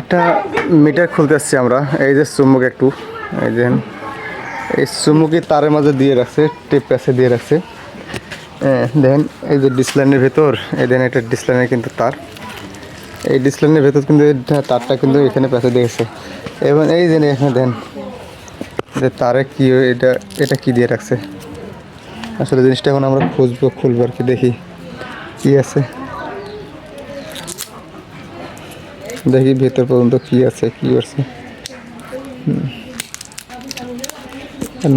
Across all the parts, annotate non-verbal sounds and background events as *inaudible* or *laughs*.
একটা মিটার খুলতে আসছি আমরা। এই যে চুম্বক একটু, এই যে এই চুম্বকি তারের মাঝে দিয়ে রাখছে, টেপ প্যাসে দিয়ে রাখছে। দেখেন, এই যে ডিসলাইনের ভেতর, এই দেন এটা ডিসলাইনের কিন্তু তার। এই ডিসলাইনের ভেতর কিন্তু তারটা কিন্তু এখানে প্যাসে দিয়েছে এবং এই যে এখানে দেন যে তারে কী, এটা এটা কি দিয়ে রাখছে। আসলে জিনিসটা এখন আমরা খুঁজবো, খুলবো আর কি, দেখি কি আছে। দেখি ভেতর পর্যন্ত কি আছে কি করছে।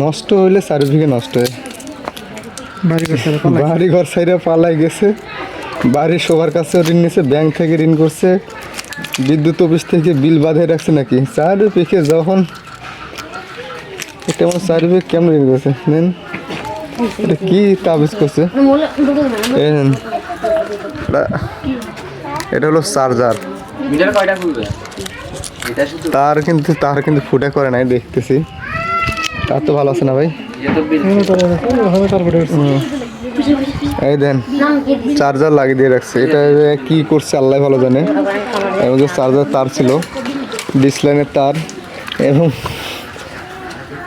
নষ্ট হইলে চারিদিকে নষ্ট হয়। বাড়ি ঘর সাইডে পালাই গেছে। বাড়ির সবার কাছে ঋণ নিছে ব্যাংক থেকে ঋণ করছে। বিদ্যুৎ অফিস থেকে বিল বাঁধিয়ে রাখছে নাকি? চারিদিকে যখন কেমন চারিদিকে কেমন ঋণ করছে নেন। এটা কি তাবিজ করছে? এটা হলো চার্জার। মিটার কয়টা খুলবে? এটা শুধু তার কিন্তু তার কিন্তু ফুটে করে নাই দেখতেছি। তার তো ভালো আছে না ভাই। এই দেন চার্জার লাগিয়ে দিয়ে রাখছে। এটা কি করছে আল্লাহ ভালো জানে। এবং যে চার্জার তার ছিল ডিসলাইনের তার। এবং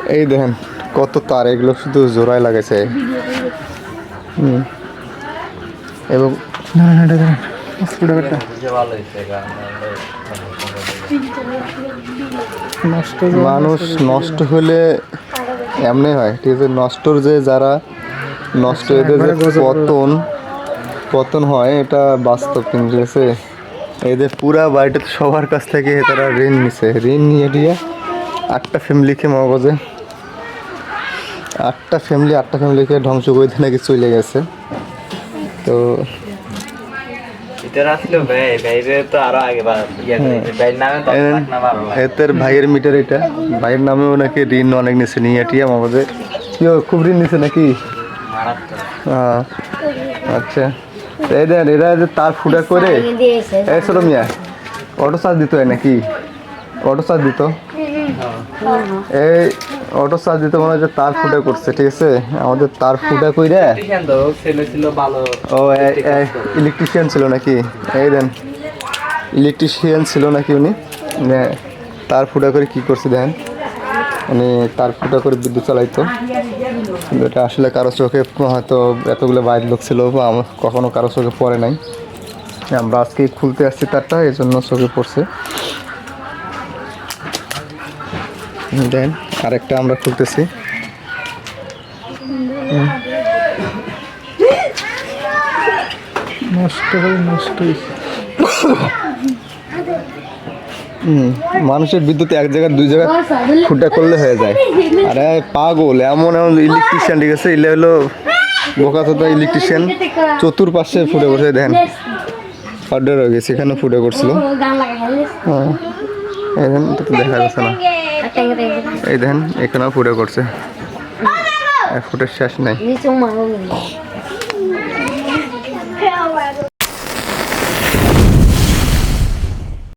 এই দেখেন কত তার এগুলো শুধু জোড়ায় লাগাইছে। হুম। এবং না, না, মানুষ নষ্ট হলে এমনি হয় ঠিক আছে? নষ্টর যে যারা নষ্ট এদের যে একবারে গজব করে। পতন পতন হয় এটা বাস্তব কিন্তু ঠিক আছে? এদের পুরা বাড়িটা সবার কাছ থেকে তারা ঋণ নিছে। ঋণ নিয়ে দিয়ে আটটা ফ্যামিলিকে মগজে। আটটা ফ্যামিলি আটটা ফ্যামিলিকে ধ্বংস করে দিয়ে নাকি চলে গেছে। তো এটা আসলে ভাই ভাইরে তো আরও আগে বার ইয়া করে ভাইয়ের মিটার এটা। ভাইয়ের নামেও নাকি ঋণ অনেক নিছে নিয়ে কি ও, খুব ঋণ নিছে নাকি? হ্যাঁ আচ্ছা। এই দেন এরা যে তার ফুটা করে এই ছোট মিয়া অটো চার্জ দিত হয় নাকি? অটো চার্জ দিত? এই অটো চার্জ দিতে মনে হয় যে তার ফুটা করছে ঠিক আছে? আমাদের তার ফুটা কইরা ইলেকট্রিশিয়ান তো ছেলে ছিল ভালো। ও ইলেকট্রিশিয়ান ছিল নাকি? এই দেন। ইলেকট্রিশিয়ান ছিল নাকি উনি? তার ফুটা করে কি করছে দেখেন। উনি তার ফুটা করে বিদ্যুৎ চালাইতো। কিন্তু এটা আসলে কারও চোখে হয়তো এতগুলো বাইর লোক ছিল বা আমার কখনো কারও চোখে পড়ে নাই। আমরা আজকে খুলতে আসছি তারটা এই জন্য চোখে পড়ছে। দেন আরেকটা আমরা খুলতেছি। নষ্ট নষ্ট মানুষের বিদ্যুৎ এক জায়গায় দুই জায়গায় ফুটা করলে হয়ে যায়। আরে পাগল এমন এমন ইলেকট্রিশিয়ান ঠিক আছে? ইলে হলো বোকা তো ইলেকট্রিশিয়ান চতুর্পাশে ফুটে করছে দেখেন। অর্ডার হয়ে গেছে এখানে ফুটে করছিল। হ্যাঁ। এটা তো দেখা যাচ্ছে না। এই দেখেন এখানেও ফুটে করছে আর ফুটের শেষ নাই। *laughs*